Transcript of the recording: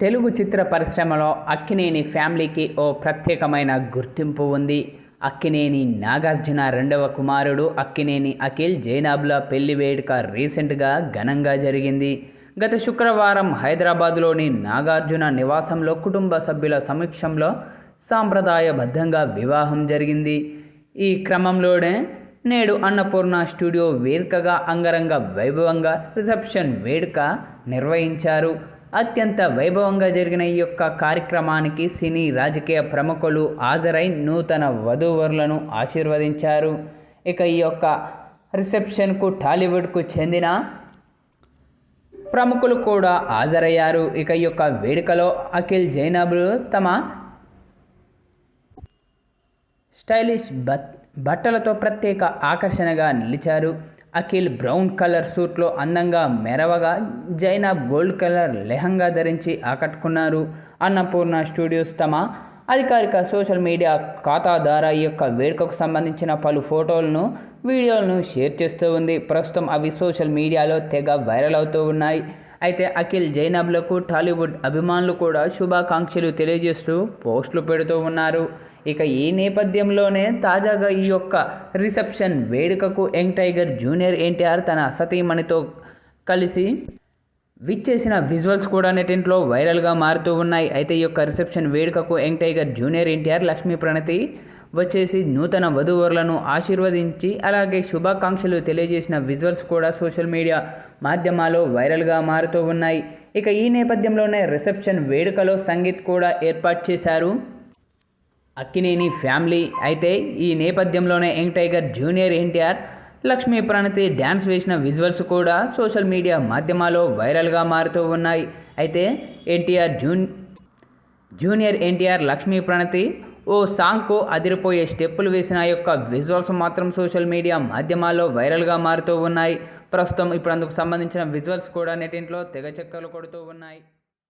తెలుగు చిత్ర పరిశ్రమలో అక్కినేని ఫ్యామిలీకి ఓ ప్రత్యేకమైన గుర్తింపు ఉంది. అక్కినేని నాగార్జున రెండవ కుమారుడు అక్కినేని అఖిల్ జైనాబ్ల పెళ్ళి వేడుక రీసెంట్గా ఘనంగా జరిగింది. గత శుక్రవారం హైదరాబాద్లోని నాగార్జున నివాసంలో కుటుంబ సభ్యుల సమక్షంలో సాంప్రదాయబద్ధంగా వివాహం జరిగింది. ఈ క్రమంలోనే నేడు అన్నపూర్ణ స్టూడియో వేదికగా అంగరంగ వైభవంగా రిసెప్షన్ వేడుక నిర్వహించారు. అత్యంత వైభవంగా జరిగిన ఈ యొక్క కార్యక్రమానికి సినీ రాజకీయ ప్రముఖులు హాజరై నూతన వధూవరులను ఆశీర్వదించారు. ఇక ఈ యొక్క రిసెప్షన్కు టాలీవుడ్కు చెందిన ప్రముఖులు కూడా హాజరయ్యారు. ఇక ఈ యొక్క వేడుకలో అఖిల్ జైనబులు తమ స్టైలిష్ బట్ బట్టలతో ప్రత్యేక ఆకర్షణగా నిలిచారు. అఖిల్ బ్రౌన్ కలర్ సూట్లో అందంగా మెరవగా జైనబ్ గోల్డ్ కలర్ లెహంగా ధరించి ఆకట్టుకున్నారు. అన్నపూర్ణ స్టూడియోస్ తమ అధికారిక సోషల్ మీడియా ఖాతా ద్వారా ఈ యొక్క వేడుకకు సంబంధించిన పలు ఫోటోలను వీడియోలను షేర్ చేస్తూ ఉంది. ప్రస్తుతం అవి సోషల్ మీడియాలో తెగ వైరల్ అవుతూ ఉన్నాయి. అయితే అఖిల్ జైనబ్లకు టాలీవుడ్ అభిమానులు కూడా శుభాకాంక్షలు తెలియజేస్తూ పోస్టులు పెడుతూ ఉన్నారు. ఇక ఈ నేపథ్యంలోనే తాజాగా ఈ యొక్క రిసెప్షన్ వేడుకకు యంగ్ టైగర్ జూనియర్ ఎన్టీఆర్ తన సతీమణితో కలిసి విచ్చేసిన విజువల్స్ కూడా నెటింట్లో వైరల్గా మారుతూ ఉన్నాయి. అయితే ఈ యొక్క రిసెప్షన్ వేడుకకు young tiger junior NTR Lakshmi Pranathi వచ్చేసి నూతన వధూవరులను ఆశీర్వదించి అలాగే శుభాకాంక్షలు తెలియజేసిన విజువల్స్ కూడా సోషల్ మీడియా మాధ్యమాల్లో వైరల్గా మారుతూ ఉన్నాయి. ఇక ఈ నేపథ్యంలోనే రిసెప్షన్ వేడుకలో సంగీత్ కూడా ఏర్పాటు చేశారు. అక్కినేని ఫ్యామిలీ అయితే ఈ నేపథ్యంలోనే young tiger junior NTR Lakshmi Pranathi dance వేసిన విజువల్స్ కూడా సోషల్ మీడియా మాధ్యమాల్లో వైరల్గా మారుతూ ఉన్నాయి. అయితే ఎన్టీఆర్ జూన్ జూనియర్ ఎన్టీఆర్ లక్ష్మీ ప్రణతి ఓ సాంగ్కు అదిరిపోయే స్టెప్పులు వేసిన యొక్క విజువల్స్ మాత్రం సోషల్ మీడియా మాధ్యమాల్లో వైరల్గా మారుతూ ఉన్నాయి. ప్రస్తుతం ఇప్పుడు అందుకు సంబంధించిన విజువల్స్ కూడా నెటింట్లో తెగ చెక్కలు కొడుతూ ఉన్నాయి.